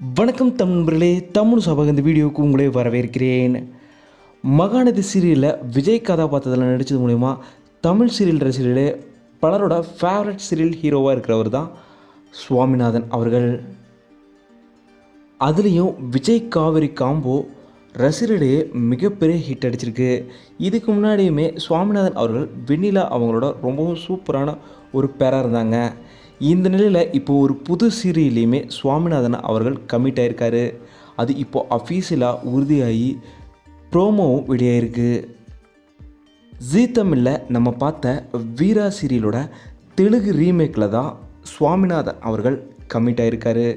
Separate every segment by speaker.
Speaker 1: வணக்கம் தமிழ் நண்பர்களே தமிழ் சபக இந்த வீடியோவுக்கு உங்களே வரவேற்கிறேன். மகாநதி சீரியலில் விஜய் கதாபாத்திரத்தில் நடித்தது மூலிமா தமிழ் சீரியல் ரசிகர்களே பலரோட ஃபேவரட் சீரியல் ஹீரோவாக இருக்கிறவர் தான் சுவாமிநாதன் அவர்கள். அதுலேயும் விஜய் காவிரி காம்போ ரசிகரிடையே மிகப்பெரிய ஹிட் அடிச்சிருக்கு. இதுக்கு முன்னாடியுமே சுவாமிநாதன் அவர்கள் வெண்ணிலா அவங்களோட ரொம்பவும் சூப்பரான ஒரு பேராக இருந்தாங்க. இந்த நிலையில் இப்போ ஒரு புது சீரியல்லையுமே சுவாமிநாதன் அவர்கள் கமிட் ஆயிருக்காரு. அது இப்போ அஃபீஷியலாக உறுதியாகி ப்ரோமோவும் வெளியாயிருக்கு. ஜீ தமிழில் நம்ம பார்த்த வீரா சீரியலோட தெலுங்கு ரீமேக்கில் தான் சுவாமிநாதன் அவர்கள் கமிட் ஆயிருக்காரு.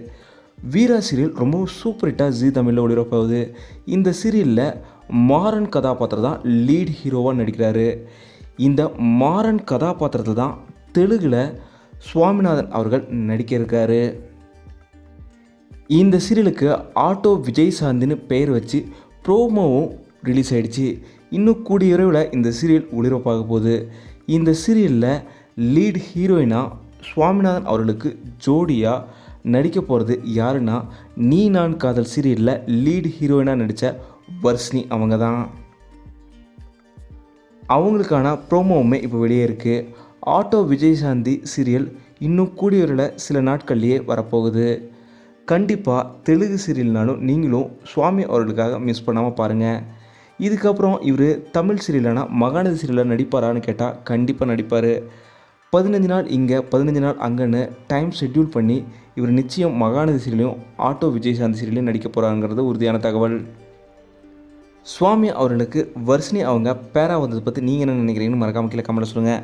Speaker 1: வீரா சீரியல் ரொம்ப சூப்பர் ஹிட்டாக ஜீ தமிழில் ஒளிபரப்பாகுது. இந்த சீரியலில் மாறன் கதாபாத்திரம் தான் லீட் ஹீரோவாக நடிக்கிறாரு. இந்த மாறன் கதாபாத்திரத்தில் தான் தெலுங்கில் சுவாமிநாதன் அவர்கள் நடிக்க இருக்காரு இந்த சீரியலுக்கு ஆட்டோ விஜய் சாந்தின்னு பெயர் வச்சு ப்ரோமோவும் ரிலீஸ் ஆகிடுச்சு இன்னும் கூடிய விரைவில் இந்த சீரியல் ஒளிபரப்பாக போகுது. இந்த சீரியலில் லீட் ஹீரோயினாக சுவாமிநாதன் அவர்களுக்கு ஜோடியாக நடிக்க போகிறது யாருன்னா நீ நான் காதல் சீரியலில் லீட் ஹீரோயினாக நடித்த வர்ஷினி அவங்க தான் அவங்களுக்கான ப்ரோமோவுமே இப்போ வெளியே இருக்குது ஆட்டோ விஜயசாந்தி சீரியல் இன்னும் கூடியவரில் சில நாட்கள்லேயே வரப்போகுது. கண்டிப்பாக தெலுங்கு சீரியல்னாலும் நீங்களும் சுவாமி அவர்களுக்காக மிஸ் பண்ணாமல் பாருங்கள் இதுக்கப்புறம் இவர் தமிழ் சீரியலான மகாநதி சீரியலில் நடிப்பாரான்னு கேட்டால் கண்டிப்பாக நடிப்பார். பதினஞ்சு நாள் இங்கே பதினஞ்சு நாள் அங்கேன்னு டைம் ஷெட்யூல் பண்ணி இவர் நிச்சயம் மகாநதி சீரியலையும் ஆட்டோ விஜயசாந்தி சீரியலையும் நடிக்க போகிறாங்கிறது உறுதியான தகவல். சுவாமி அவர்களுக்கு வர்ஷினி அவங்க பேரா வந்ததை பற்றி நீங்கள் என்ன நினைக்கிறீங்கன்னு மறக்காம கீழே கமெண்ட் சொல்லுங்கள்